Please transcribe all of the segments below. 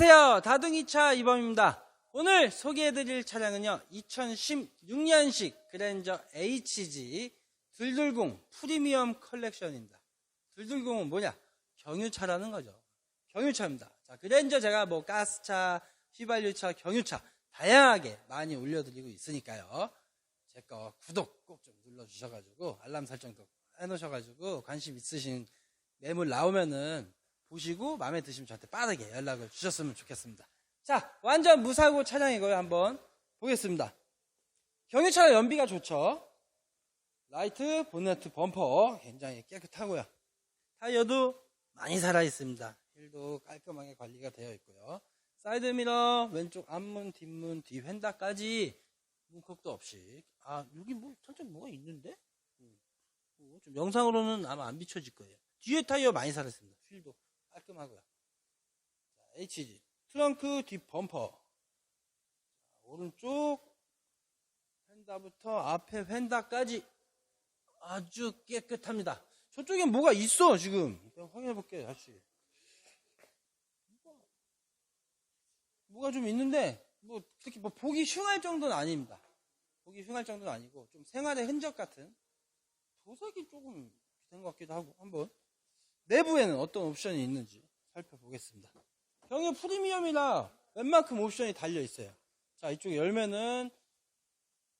안녕하세요. 다둥이차 이범입니다. 오늘 소개해드릴 차량은요, 2016년식 그랜저 HG 들들공 프리미엄 컬렉션입니다. 들들공은 뭐냐? 경유차라는 거죠. 경유차입니다. 자, 그랜저 제가 뭐 가스차, 휘발유차, 경유차 다양하게 많이 올려드리고 있으니까요. 제 거 구독 꼭 좀 눌러주셔가지고 알람 설정도 해놓으셔가지고 관심 있으신 매물 나오면은 보시고 마음에 드시면 저한테 빠르게 연락을 주셨으면 좋겠습니다. 자, 완전 무사고 차량이고요. 한번 보겠습니다. 경유차가 연비가 좋죠. 라이트, 본네트, 범퍼 굉장히 깨끗하고요. 타이어도 많이 살아 있습니다. 힐도 깔끔하게 관리가 되어 있고요. 사이드 미러, 왼쪽 앞문, 뒷문, 뒤 휀다까지 문콕도 없이. 아, 여기 뭐 살짝 뭐가 있는데? 음, 어, 좀 영상으로는 아마 안 비춰질 거예요. 뒤에 타이어 많이 살았습니다. 휠도 깔끔하고요. 자, HG 트렁크 뒷 범퍼 자, 오른쪽 휀다부터 앞에 휀다까지 아주 깨끗합니다. 저쪽엔 뭐가 있어 지금 확인해 볼게요 다시 뭐가 좀 있는데 뭐 특히 뭐 보기 흉할 정도는 아닙니다. 보기 흉할 정도는 아니고 좀 생활의 흔적 같은 도색이 조금 된 것 같기도 하고 한번 내부에는 어떤 옵션이 있는지 살펴보겠습니다. 경유 프리미엄이라 웬만큼 옵션이 달려 있어요. 자, 이쪽 열면은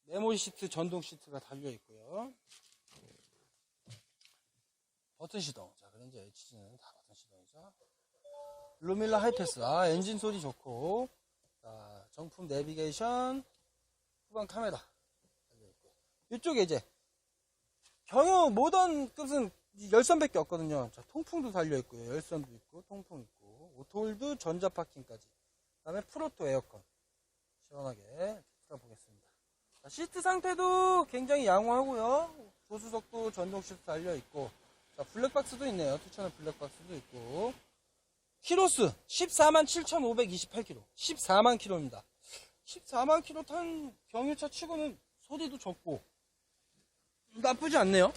메모리 시트, 전동 시트가 달려 있고요. 버튼 시동. 자, 그런지 HG는 다 버튼 시동이죠. 루밀라 하이패스. 아, 엔진 소리 좋고. 자, 정품 내비게이션, 후방 카메라 달려 있고. 이쪽에 이제 경유 모던 끝은 열선밖에 없거든요. 자, 통풍도 달려있고요. 열선도 있고, 통풍 있고, 오토홀드 전자 파킹까지. 그 다음에 프로토 에어컨. 시원하게 틀어보겠습니다. 자, 시트 상태도 굉장히 양호하고요. 조수석도 전동 시트 달려있고, 자, 블랙박스도 있네요. 투천의 블랙박스도 있고. 키로수 14만 7,528km. 14만 km입니다. 14만 km 탄 경유차 치고는 소리도 적고, 나쁘지 않네요.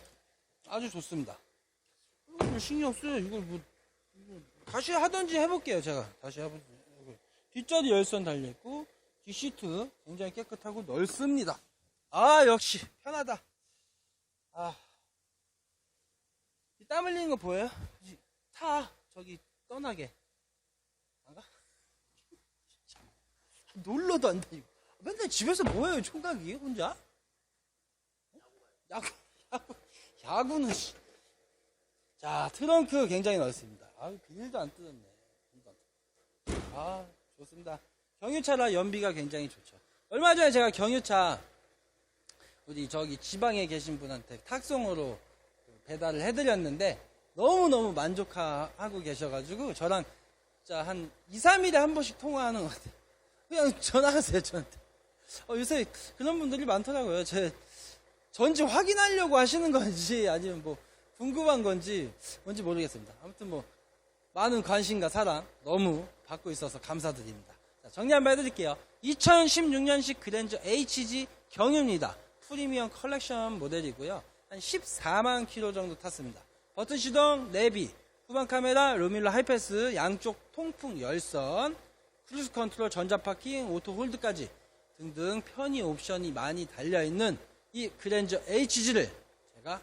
아주 좋습니다. 신경 써요. 이걸 뭐, 이거 다시 하든지 해볼게요. 제가. 다시 해볼게요. 뒷자리 열선 달려있고, 뒷시트 굉장히 깨끗하고 넓습니다. 아, 역시, 편하다. 아. 이땀 흘리는 거 보여요? 이- 타. 저기, 떠나게. 안 가? 놀러도 안 다니고. 맨날 집에서 뭐해요, 총각이? 혼자? 야구, 야구, 야구는, 씨. 자, 트렁크 굉장히 넓습니다. 아, 비닐도 안 뜯었네. 아, 좋습니다. 경유차라 연비가 굉장히 좋죠. 얼마 전에 제가 경유차, 우리 저기 지방에 계신 분한테 탁송으로 배달을 해드렸는데, 너무너무 만족하고 계셔가지고, 저랑 진짜 한 2, 3일에 한 번씩 통화하는 것 같아요. 그냥 전화하세요, 저한테. 어, 요새 그런 분들이 많더라고요. 제, 전지 확인하려고 하시는 건지 아니면 뭐 궁금한 건지 뭔지 모르겠습니다. 아무튼 뭐 많은 관심과 사랑 너무 받고 있어서 감사드립니다. 자, 정리 한번 해드릴게요. 2016년식 그랜저 HG 경유입니다. 프리미엄 컬렉션 모델이고요. 한 14만 킬로 정도 탔습니다. 버튼 시동, 내비, 후방 카메라, 루밀러 하이패스, 양쪽 통풍 열선, 크루즈 컨트롤, 전자 파킹, 오토 홀드까지 등등 편의 옵션이 많이 달려있는 이 그랜저 HG를 제가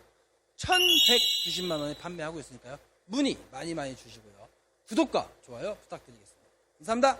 1190만 원에 판매하고 있으니까요. 문의 많이 많이 주시고요. 구독과 좋아요 부탁드리겠습니다. 감사합니다.